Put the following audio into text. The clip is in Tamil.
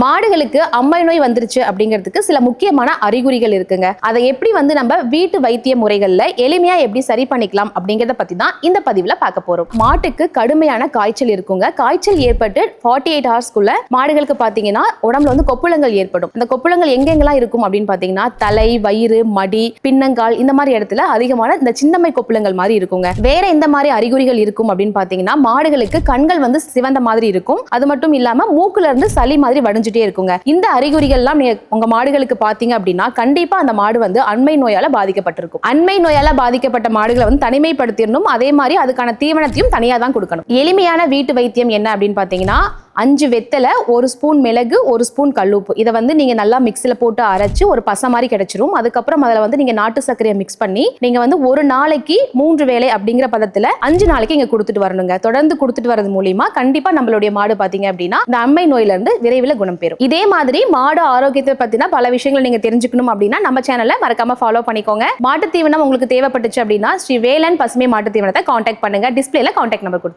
மாடுகளுக்கு அம்மை நோய் வந்துருச்சு அப்படிங்கிறதுக்கு சில முக்கியமான அறிகுறிகள் இருக்குங்க. அதை எப்படி வந்து நம்ம வீட்டு வைத்திய முறைகள்ல எளிமையா எப்படி சரி பண்ணிக்கலாம் அப்படிங்கறத பத்தி தான் இந்த பதிவுல பார்க்க போறோம். மாட்டுக்கு கடுமையான காய்ச்சல் இருக்குங்க. காய்ச்சல் ஏற்பட்டு ஃபார்ட்டி எயிட் ஹவர்ஸ்க்குள்ள மாடுகளுக்கு பாத்தீங்கன்னா உடம்புல வந்து கொப்புளங்கள் ஏற்படும். அந்த கொப்புளங்கள் எங்கெங்கெல்லாம் இருக்கும் அப்படின்னு பாத்தீங்கன்னா தலை வயிறு மடி பின்னங்கால் இந்த மாதிரி இடத்துல அதிகமான இந்த சின்னம்மை கொப்புளங்கள் மாதிரி இருக்குங்க. வேற எந்த மாதிரி அறிகுறிகள் இருக்கும் அப்படின்னு பாத்தீங்கன்னா மாடுகளுக்கு கண்கள் வந்து சிவந்த மாதிரி இருக்கும். அது மட்டும் இல்லாம மூக்குல இருந்து சளி மாதிரி வடிஞ்சிட்டே இருக்குங்க. இந்த அறிகுறிகள்லாம் நீங்க உங்க மாடுகளுக்கு பாத்தீங்க அப்படின்னா கண்டிப்பா அந்த மாடு வந்து அண்மை நோயால பாதிக்கப்பட்டிருக்கும். அண்மை நோயால பாதிக்கப்பட்ட மாடுகளை வந்து தனிமைப்படுத்திடணும். அதே மாதிரி அதுக்கான தீவனத்தையும் தனியா தான் கொடுக்கணும். எளிமையான வீட்டு வைத்தியம் என்ன அப்படின்னு பாத்தீங்கன்னா அஞ்சு வெத்தலை ஒரு ஸ்பூன் மிளகு ஒரு ஸ்பூன் கல்லுப்பு. இதை வந்து நீங்க நல்லா மிக்ஸில போட்டு அரைச்சு ஒரு பசை மாதிரி கிடைச்சிரும். அதுக்கப்புறம் அதில் வந்து நீங்க நாட்டு சர்க்கரையை மிக்ஸ் பண்ணி நீங்க வந்து ஒரு நாளைக்கு மூன்று வேளை அப்படிங்கிற பதத்துல அஞ்சு நாளைக்கு இங்க கொடுத்துட்டு வரணுங்க. தொடர்ந்து கொடுத்துட்டு வரது மூலியமா கண்டிப்பா நம்மளுடைய மாடு பாத்தீங்க அப்படின்னா இந்த அம்மை நோயில இருந்து விரைவில் குணம் பெறும். இதே மாதிரி மாடு ஆரோக்கியத்தை பத்தின பல விஷயங்கள் நீங்க தெரிஞ்சுக்கணும் அப்படின்னா நம்ம சேனலை மறக்காம ஃபாலோ பண்ணிக்கோங்க. மாட்டு தீவனம் உங்களுக்கு தேவைப்பட்டுச்சு அப்படின்னா ஸ்ரீ வேலன் பசுமை மாட்டு தீவனத்தை காண்டாக்ட் பண்ணுங்க. டிஸ்பிளேல காண்டாக்ட் நம்பர் கொடுத்துருக்கு